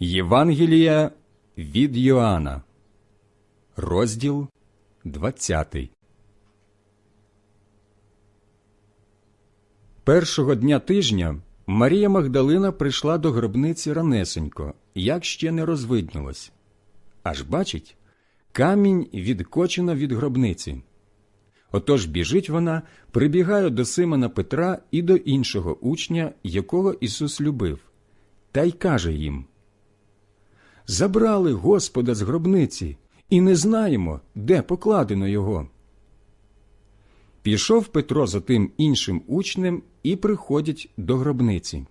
Євангелія від Йоанна, розділ 20. Першого дня тижня Марія Магдалина прийшла до гробниці ранесенько, як ще не розвиднілось. Аж бачить, камінь відкочено від гробниці. Отож біжить вона, прибігає до Симона Петра і до іншого учня, якого Ісус любив, та й каже їм Забрали Господа з гробниці, і не знаємо, де покладено його. Пішов Петро за тим іншим учнем і приходять до гробниці.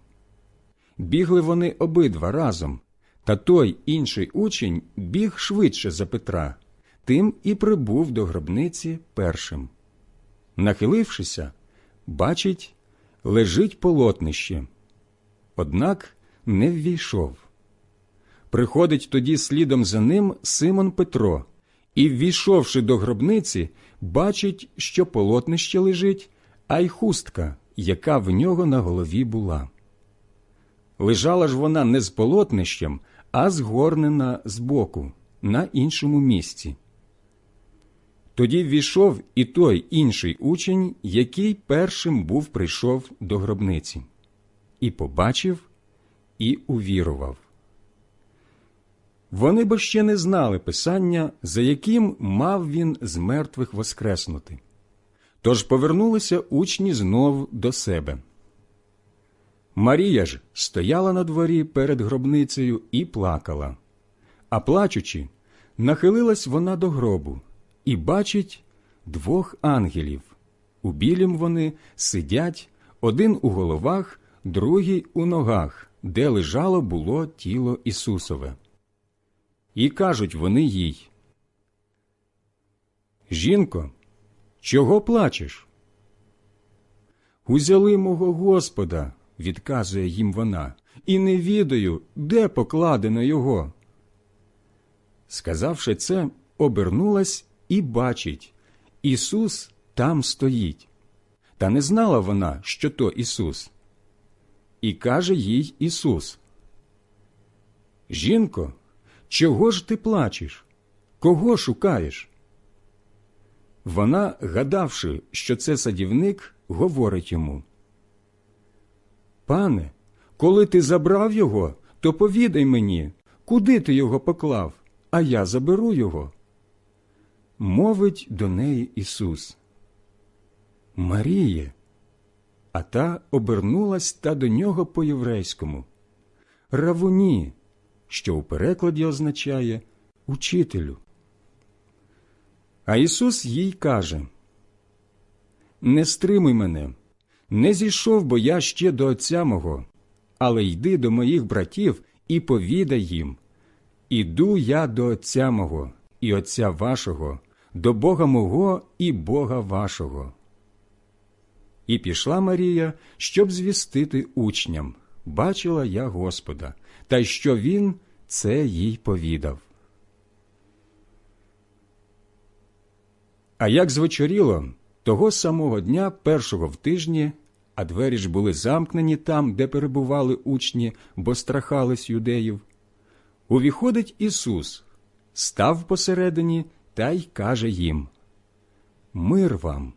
Бігли вони обидва разом, та той інший учень біг швидше за Петра, тим і прибув до гробниці першим. Нахилившися, бачить, лежить полотнище. Однак не ввійшов. Приходить тоді слідом за ним Симон Петро, і, ввійшовши до гробниці, бачить, що полотнище лежить, а й хустка, яка в нього на голові була. Лежала ж вона не з полотнищем, а згорнена збоку, на іншому місці. Тоді ввійшов і той інший учень, який першим був прийшов до гробниці, і побачив, і увірував. Вони бо ще не знали писання, за яким мав він з мертвих воскреснути. Тож повернулися учні знов до себе. Марія ж стояла на дворі перед гробницею і плакала, а плачучи, нахилилась вона до гробу і бачить двох ангелів. У білім вони сидять один у головах, другий у ногах, де лежало було тіло Ісусове. І кажуть вони їй. Жінко, чого плачеш? Узяли мого Господа, відказує їм вона, і не відаю, де покладено його. Сказавши це, обернулась і бачить Ісус там стоїть. Та не знала вона, що то Ісус. І каже їй Ісус. Жінко, чого ж ти плачеш? Кого шукаєш? Вона, гадавши, що це садівник, говорить йому. Пане, коли ти забрав його, то повідай мені, куди ти його поклав, а я заберу його. Мовить до неї Ісус. Маріє. А та обернулась та до нього по єврейському. Равуні, що у перекладі означає учителю. А Ісус їй каже Не стримуй мене, не зійшов бо я ще до Отця мого, але йди до моїх братів і повідай їм Іду я до Отця мого і Отця вашого, до Бога мого і Бога вашого. І пішла Марія, щоб звістити учням бачила я Господа, та й що Він це їй повідав. А як звечоріло, того самого дня, першого в тижні, а двері ж були замкнені там, де перебували учні, бо страхались юдеїв, увіходить Ісус, став посередині та й каже їм Мир вам.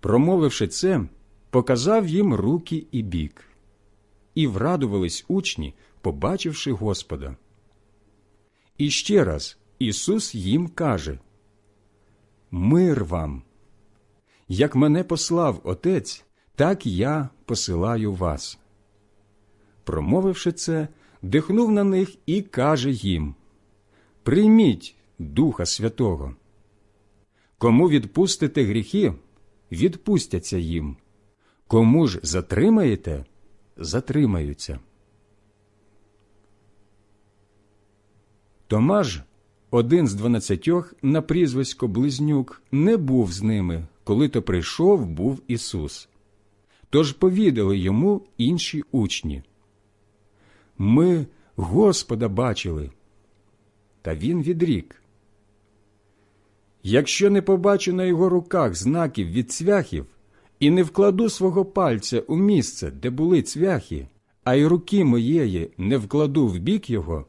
Промовивши це, показав їм руки і бік, і врадувались учні, побачивши Господа. І ще раз Ісус їм каже Мир вам! Як мене послав Отець, так я посилаю вас. Промовивши це, дихнув на них і каже їм Прийміть Духа Святого. Кому відпустите гріхи, відпустяться їм. Кому ж затримаєте, затримаються. Томаж, один з дванадцятьох на прізвисько Близнюк, не був з ними, коли то прийшов був Ісус. Тож повідали йому інші учні. Ми Господа бачили. Та він відрік. Якщо не побачу на його руках знаків від цвяхів і не вкладу свого пальця у місце, де були цвяхи, а й руки моєї не вкладу в бік його,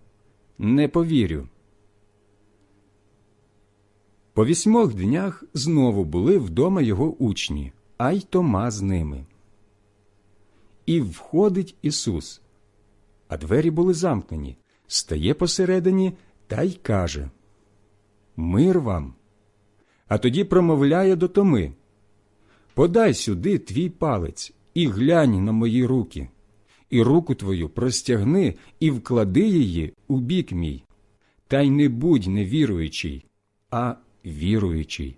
не повірю. По вісьмох днях знову були вдома його учні, а й Тома з ними. І входить Ісус, а двері були замкнені, стає посередині та й каже Мир вам. А тоді промовляє до Томи Подай сюди твій палець і глянь на мої руки, і руку твою простягни і вклади її у бік мій, та й не будь невіруючий, а віруючий.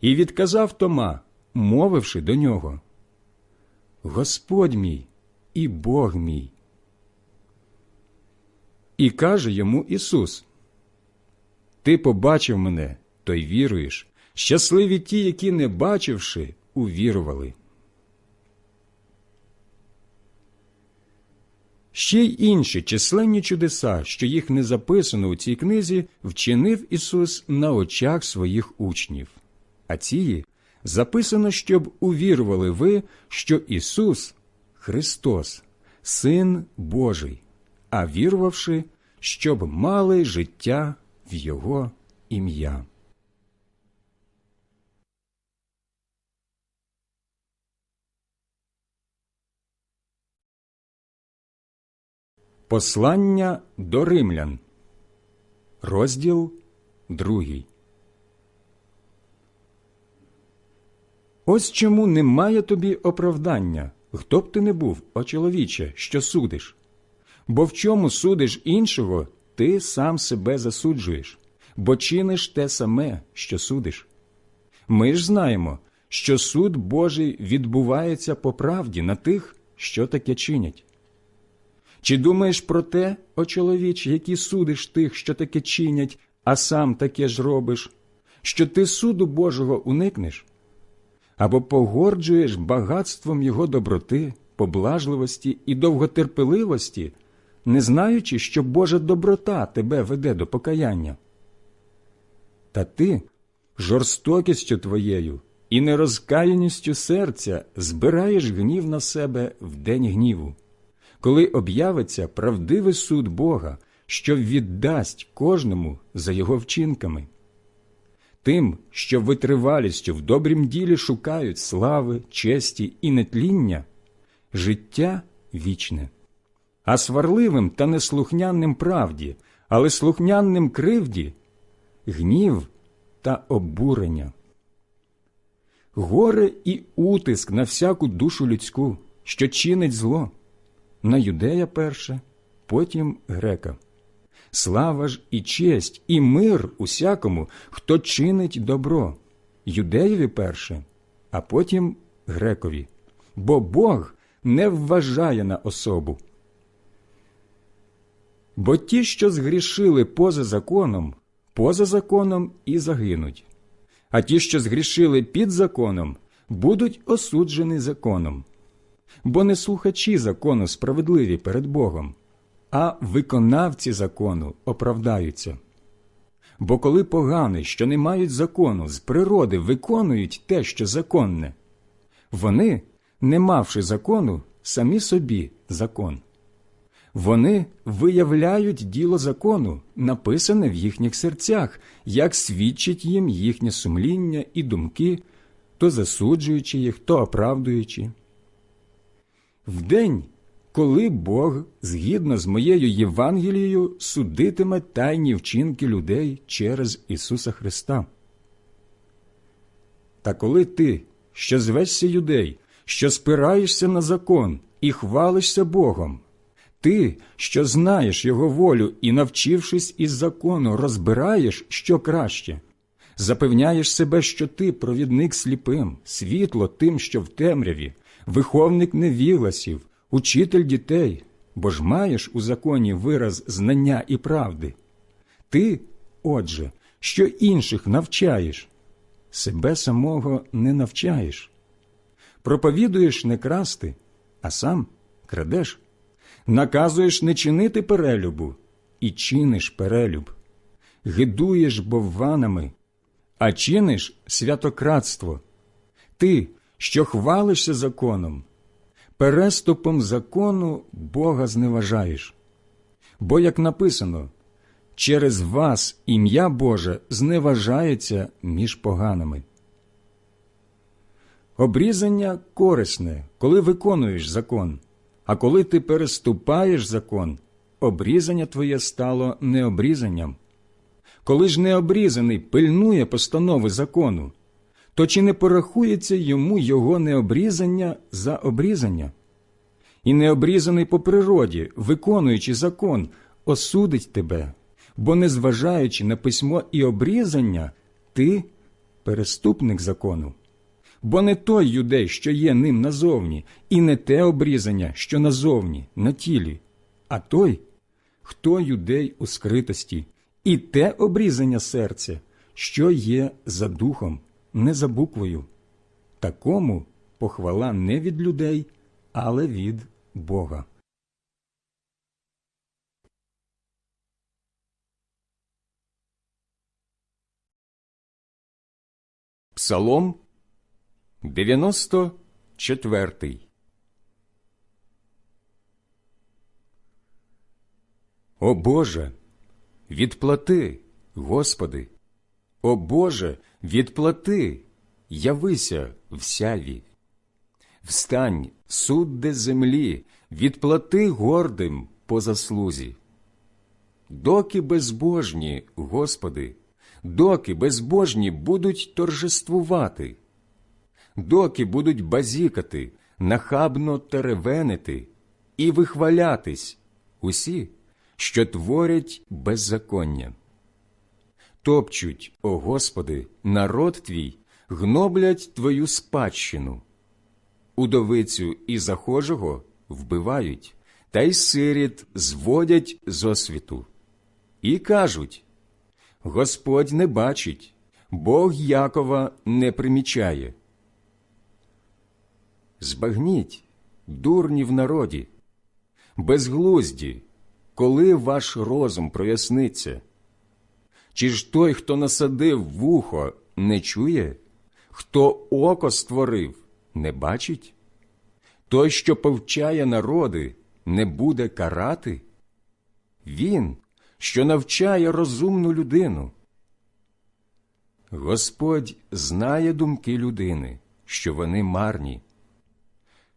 І відказав Тома, мовивши до нього Господь мій і Бог мій. І каже йому Ісус Ти побачив мене, то й віруєш. Щасливі ті, які, не бачивши, увірували. Ще й інші численні чудеса, що їх не записано у цій книзі, вчинив Ісус на очах своїх учнів. А ці записано, щоб увірували ви, що Ісус Христос, Син Божий, а вірувавши, щоб мали життя в Його ім'я. Послання до римлян, розділ другий. Ось чому немає тобі оправдання, хто б ти не був, о чоловіче, що судиш. Бо в чому судиш іншого, ти сам себе засуджуєш, бо чиниш те саме, що судиш. Ми ж знаємо, що суд Божий відбувається по правді на тих, що таке чинять. Чи думаєш про те, о чоловіче, які судиш тих, що таке чинять, а сам таке ж робиш, що ти суду Божого уникнеш? Або погорджуєш багатством його доброти, поблажливості і довготерпеливості, не знаючи, що Божа доброта тебе веде до покаяння? Та ти жорстокістю твоєю і нерозкаяністю серця збираєш гнів на себе в день гніву коли об'явиться правдивий суд Бога, що віддасть кожному за його вчинками. Тим, що витривалістю в добрім ділі шукають слави, честі і нетління, життя вічне, а сварливим та неслухнянним правді, але слухнянним кривді, гнів та обурення. Горе і утиск на всяку душу людську, що чинить зло на юдея перше, потім грека. Слава ж і честь, і мир усякому, хто чинить добро, юдеєві перше, а потім грекові, бо Бог не вважає на особу. Бо ті, що згрішили поза законом, поза законом і загинуть, а ті, що згрішили під законом, будуть осуджені законом бо не слухачі закону справедливі перед Богом, а виконавці закону оправдаються. Бо коли погані, що не мають закону, з природи виконують те, що законне, вони, не мавши закону, самі собі закон. Вони виявляють діло закону, написане в їхніх серцях, як свідчить їм їхнє сумління і думки, то засуджуючи їх, то оправдуючи в день, коли Бог, згідно з моєю Євангелією, судитиме тайні вчинки людей через Ісуса Христа. Та коли ти, що звешся юдей, що спираєшся на закон і хвалишся Богом, ти, що знаєш Його волю і, навчившись із закону, розбираєш, що краще, запевняєш себе, що ти провідник сліпим, світло тим, що в темряві, виховник невігласів, учитель дітей, бо ж маєш у законі вираз знання і правди. Ти, отже, що інших навчаєш, себе самого не навчаєш. Проповідуєш не красти, а сам крадеш, наказуєш не чинити перелюбу і чиниш перелюб, гидуєш бовванами, а чиниш святократство. Ти, що хвалишся законом, переступом закону Бога зневажаєш. Бо, як написано, через вас ім'я Боже зневажається між поганими. Обрізання корисне, коли виконуєш закон, а коли ти переступаєш закон, обрізання твоє стало необрізанням. Коли ж необрізаний пильнує постанови закону, то чи не порахується йому його необрізання за обрізання? І необрізаний по природі, виконуючи закон, осудить тебе, бо, незважаючи на письмо і обрізання, ти переступник закону. Бо не той юдей, що є ним назовні, і не те обрізання, що назовні, на тілі, а той, хто юдей у скритості, і те обрізання серця, що є за духом, не за буквою. Такому похвала не від людей, але від Бога. Псалом 94 О Боже, відплати, Господи, о Боже, відплати, явися в сяві. Встань, судде землі, відплати гордим по заслузі. Доки безбожні, Господи, доки безбожні будуть торжествувати, доки будуть базікати, нахабно теревенити і вихвалятись усі, що творять беззаконня. Топчуть, о Господи, народ твій, гноблять твою спадщину. Удовицю і захожого вбивають, та й сиріт зводять з освіту. І кажуть Господь не бачить, Бог Якова не примічає. Збагніть, дурні в народі, безглузді, коли ваш розум проясниться. Чи ж той, хто насадив вухо, не чує, хто око створив, не бачить? Той, що повчає народи, не буде карати? Він, що навчає розумну людину. Господь знає думки людини, що вони марні.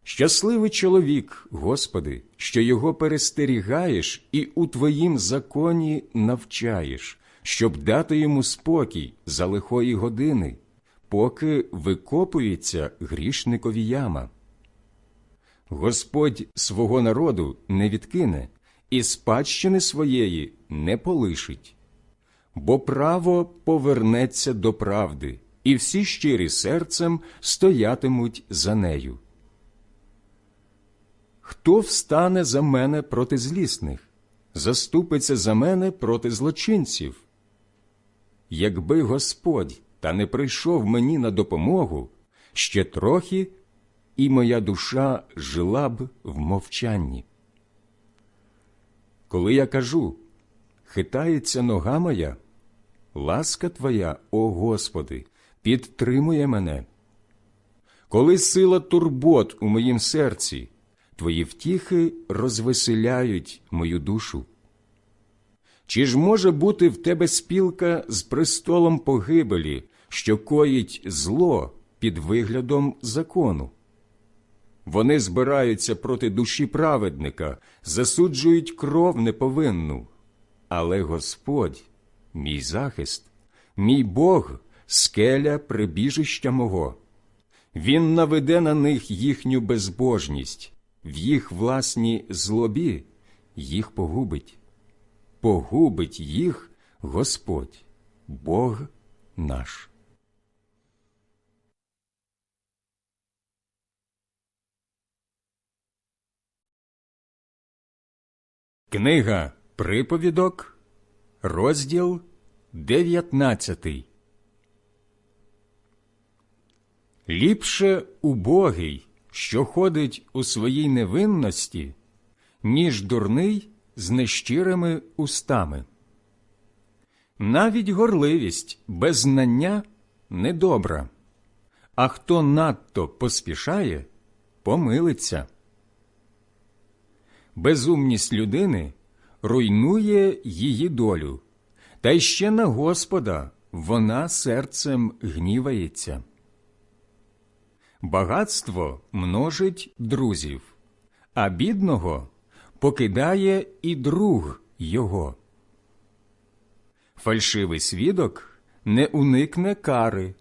Щасливий чоловік, Господи, що його перестерігаєш і у Твоїм законі навчаєш, щоб дати йому спокій за лихої години, поки викопується грішникові яма. Господь свого народу не відкине і спадщини своєї не полишить, бо право повернеться до правди, і всі щирі серцем стоятимуть за нею. Хто встане за мене проти злісних, заступиться за мене проти злочинців? Якби Господь та не прийшов мені на допомогу, ще трохи, і моя душа жила б в мовчанні. Коли я кажу, хитається нога моя, ласка Твоя, о Господи, підтримує мене. Коли сила турбот у моїм серці, Твої втіхи розвеселяють мою душу. Чи ж може бути в тебе спілка з престолом погибелі, що коїть зло під виглядом закону? Вони збираються проти душі праведника, засуджують кров неповинну. Але Господь, мій захист, мій Бог, скеля прибіжища мого. Він наведе на них їхню безбожність, в їх власній злобі їх погубить. Погубить їх Господь, Бог наш. Книга Приповідок, розділ 19 Ліпше убогий, що ходить у своїй невинності, ніж дурний з нещирими устами. Навіть горливість без знання недобра, а хто надто поспішає, помилиться. Безумність людини руйнує її долю, та й ще на Господа вона серцем гнівається. Багатство множить друзів, а бідного покидає і друг його. Фальшивий свідок не уникне кари.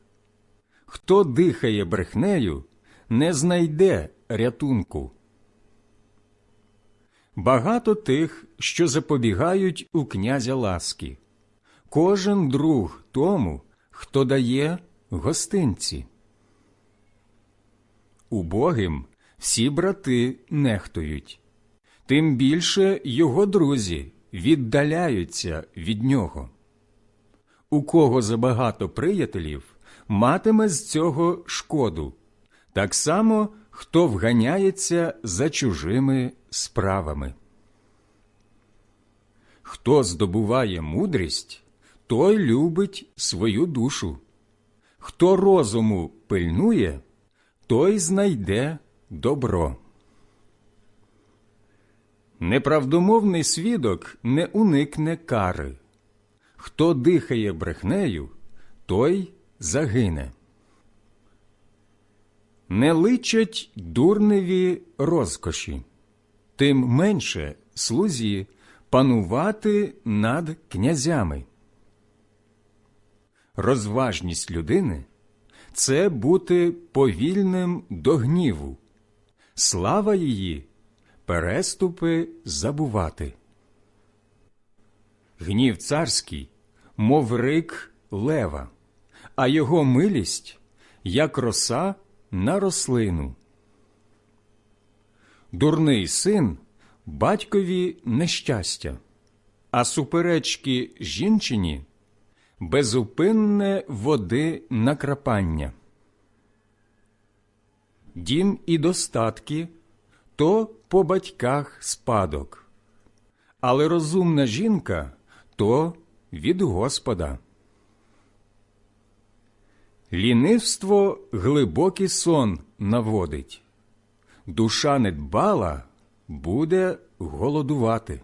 Хто дихає брехнею, не знайде рятунку. Багато тих, що запобігають у князя ласки. Кожен друг тому, хто дає гостинці. Убогим всі брати нехтують, тим більше його друзі віддаляються від нього. У кого забагато приятелів, матиме з цього шкоду, так само хто вганяється за чужими справами. Хто здобуває мудрість, той любить свою душу. Хто розуму пильнує, той знайде добро. Неправдомовний свідок не уникне кари. Хто дихає брехнею, той загине. Не личать дурневі розкоші, тим менше слузі панувати над князями. Розважність людини це бути повільним до гніву, слава її переступи забувати. Гнів царський, мов рик лева, а його милість, як роса на рослину. Дурний син батькові нещастя, а суперечки жінчині безупинне води накрапання. Дім і достатки то по батьках спадок, але розумна жінка то від Господа. Лінивство глибокий сон наводить, душа недбала буде голодувати.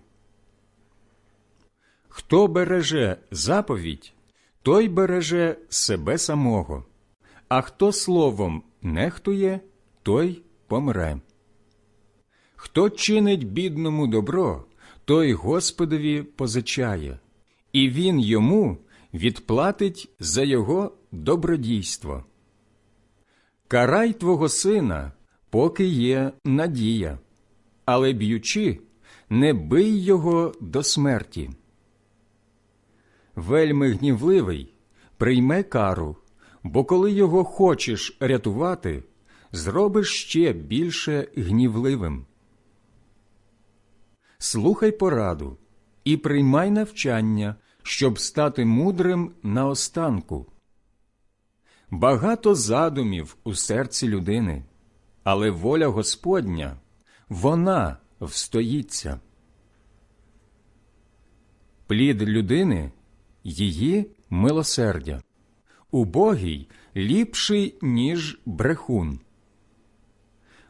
Хто береже заповідь, той береже себе самого, а хто словом нехтує, той помре. Хто чинить бідному добро, той Господові позичає, і він йому відплатить за його добродійство. Карай твого сина, поки є надія, але б'ючи, не бий його до смерті. Вельми гнівливий, прийме кару, бо коли його хочеш рятувати, зробиш ще більше гнівливим. Слухай пораду і приймай навчання, щоб стати мудрим наостанку. Багато задумів у серці людини, але воля Господня вона встоїться. Плід людини її милосердя, убогий ліпший, ніж брехун.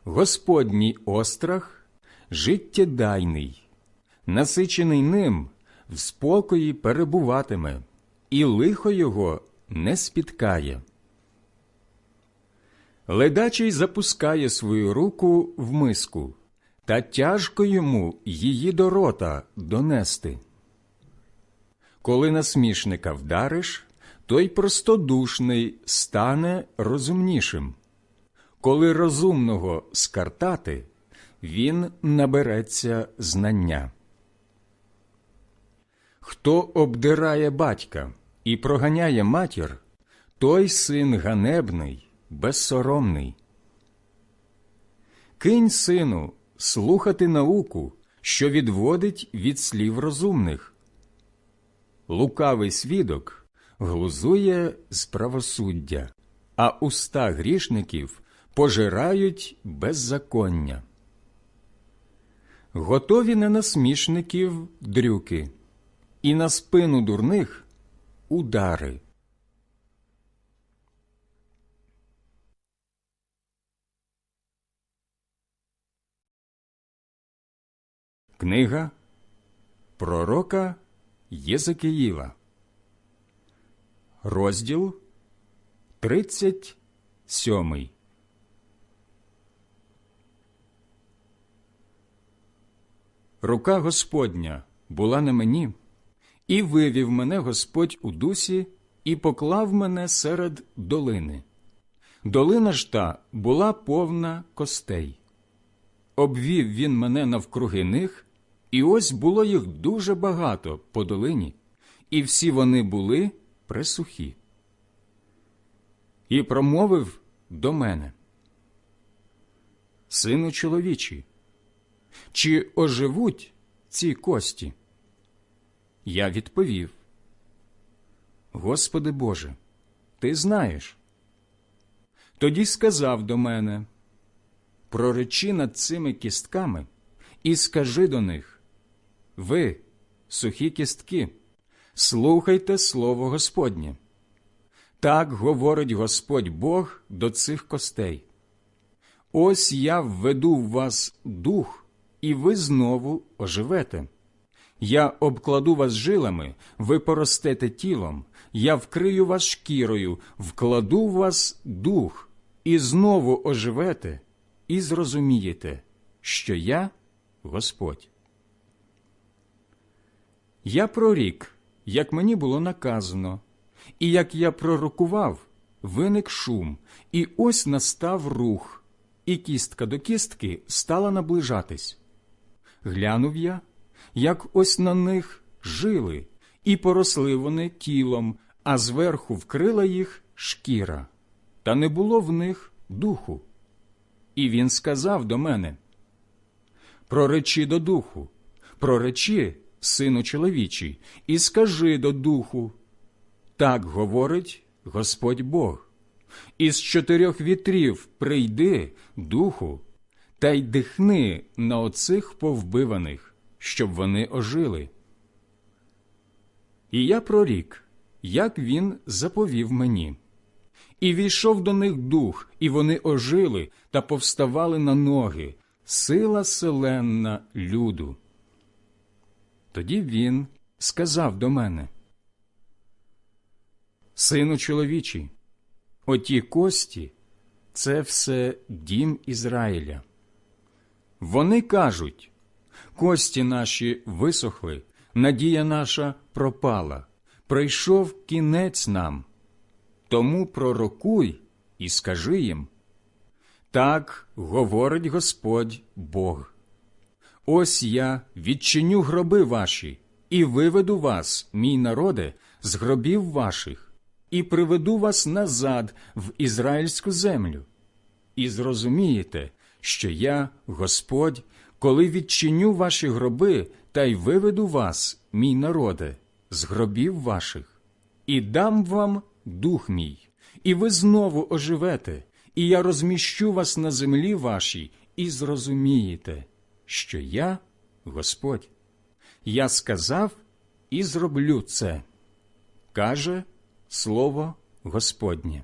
Господній острах життєдайний, насичений ним в спокої перебуватиме, і лихо його не спіткає. Ледачий запускає свою руку в миску, та тяжко йому її до рота донести. Коли насмішника вдариш, той простодушний стане розумнішим. Коли розумного скартати, він набереться знання. Хто обдирає батька і проганяє матір, той син ганебний, безсоромний. Кинь, сину, слухати науку, що відводить від слів розумних. Лукавий свідок глузує з правосуддя, а уста грішників пожирають беззаконня. Готові на насмішників дрюки, і на спину дурних удари. Книга Пророка Єзекиїла, розділ 37. Рука Господня була на мені, і вивів мене Господь у дусі і поклав мене серед долини. Долина ж та була повна костей. Обвів він мене навкруги них, і ось було їх дуже багато по долині, і всі вони були пресухі. І промовив до мене, Сину чоловічий, чи оживуть ці кості? Я відповів, Господи Боже, ти знаєш. Тоді сказав до мене, проречи над цими кістками і скажи до них, ви, сухі кістки, слухайте слово Господнє. Так говорить Господь Бог до цих костей. Ось я введу в вас дух, і ви знову оживете. Я обкладу вас жилами, ви поростете тілом, я вкрию вас шкірою, вкладу в вас дух, і знову оживете, і зрозумієте, що я Господь. Я прорік, як мені було наказано, і як я пророкував, виник шум, і ось настав рух, і кістка до кістки стала наближатись. Глянув я, як ось на них жили, і поросли вони тілом, а зверху вкрила їх шкіра, та не було в них духу. І він сказав до мене: Проречи до духу, проречи, сину чоловічий, і скажи до духу. Так говорить Господь Бог. Із чотирьох вітрів прийди, духу, та й дихни на оцих повбиваних, щоб вони ожили. І я прорік, як він заповів мені. І війшов до них дух, і вони ожили та повставали на ноги, сила селенна люду. Тоді він сказав до мене, Сину чоловічий, оті кості це все дім Ізраїля. Вони кажуть, кості наші висохли, надія наша пропала, прийшов кінець нам. Тому пророкуй і скажи їм. Так говорить Господь Бог. Ось я відчиню гроби ваші і виведу вас, мій народе, з гробів ваших, і приведу вас назад в ізраїльську землю. І зрозумієте, що я, Господь, коли відчиню ваші гроби та й виведу вас, мій народе, з гробів ваших, і дам вам дух мій, і ви знову оживете, і я розміщу вас на землі вашій, і зрозумієте, що я Господь. Я сказав і зроблю це, каже Слово Господнє.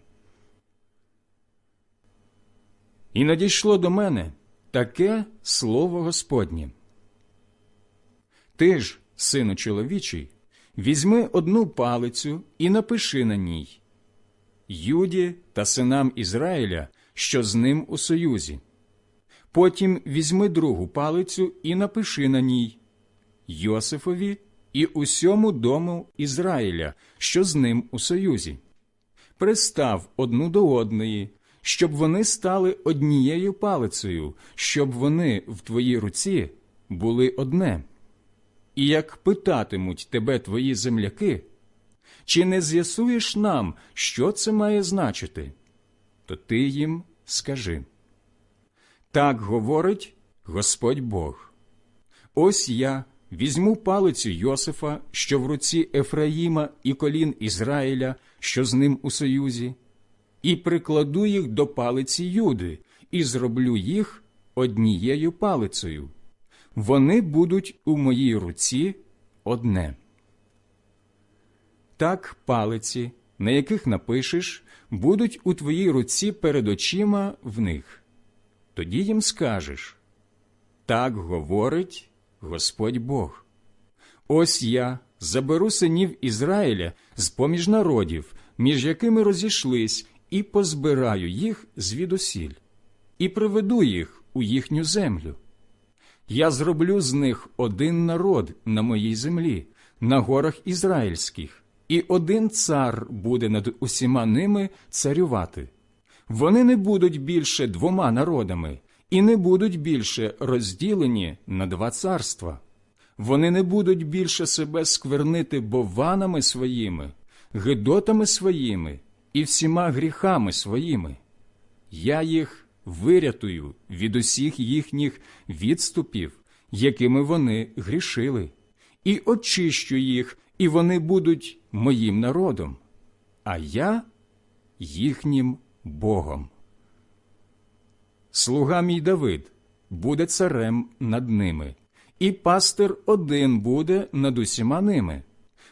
І надійшло до мене таке слово Господнє. Ти ж, сину чоловічий, візьми одну палицю і напиши на ній Юді та синам Ізраїля, що з ним у союзі. Потім візьми другу палицю і напиши на ній Йосифові і усьому дому Ізраїля, що з ним у союзі. Пристав одну до одної, щоб вони стали однією палицею, щоб вони в твоїй руці були одне. І як питатимуть тебе твої земляки, чи не з'ясуєш нам, що це має значити, то ти їм скажи. Так говорить Господь Бог. Ось я візьму палицю Йосифа, що в руці Ефраїма і колін Ізраїля, що з ним у союзі, і прикладу їх до палиці Юди, і зроблю їх однією палицею. Вони будуть у моїй руці одне. Так палиці, на яких напишеш, будуть у твоїй руці перед очима в них. Тоді їм скажеш так говорить Господь Бог. Ось я заберу синів Ізраїля з поміж народів, між якими розійшлись, і позбираю їх звідусіль, і приведу їх у їхню землю. Я зроблю з них один народ на моїй землі, на горах ізраїльських, і один цар буде над усіма ними царювати. Вони не будуть більше двома народами і не будуть більше розділені на два царства. Вони не будуть більше себе сквернити бованами своїми, гидотами своїми і всіма гріхами своїми. Я їх вирятую від усіх їхніх відступів, якими вони грішили, і очищу їх, і вони будуть моїм народом, а я їхнім Богом. Слуга мій Давид буде царем над ними, і пастир один буде над усіма ними.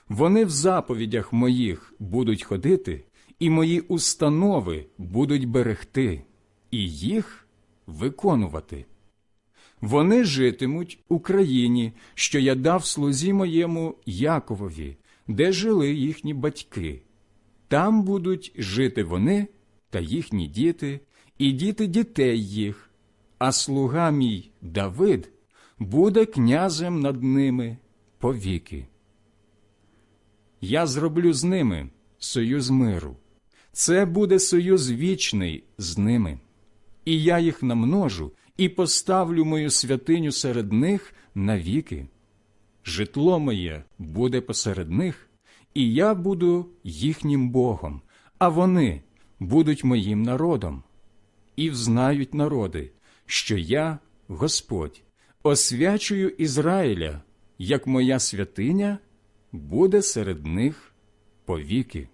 Вони в заповідях моїх будуть ходити, і мої установи будуть берегти, і їх виконувати. Вони житимуть у країні, що я дав слузі моєму Яковові, де жили їхні батьки. Там будуть жити вони та їхні діти, і діти дітей їх, а слуга мій Давид буде князем над ними повіки. Я зроблю з ними союз миру. Це буде союз вічний з ними. І я їх намножу і поставлю мою святиню серед них навіки. Житло моє буде посеред них, і я буду їхнім Богом, а вони будуть моїм народом. І взнають народи, що я, Господь, освячую Ізраїля, як моя святиня буде серед них повіки.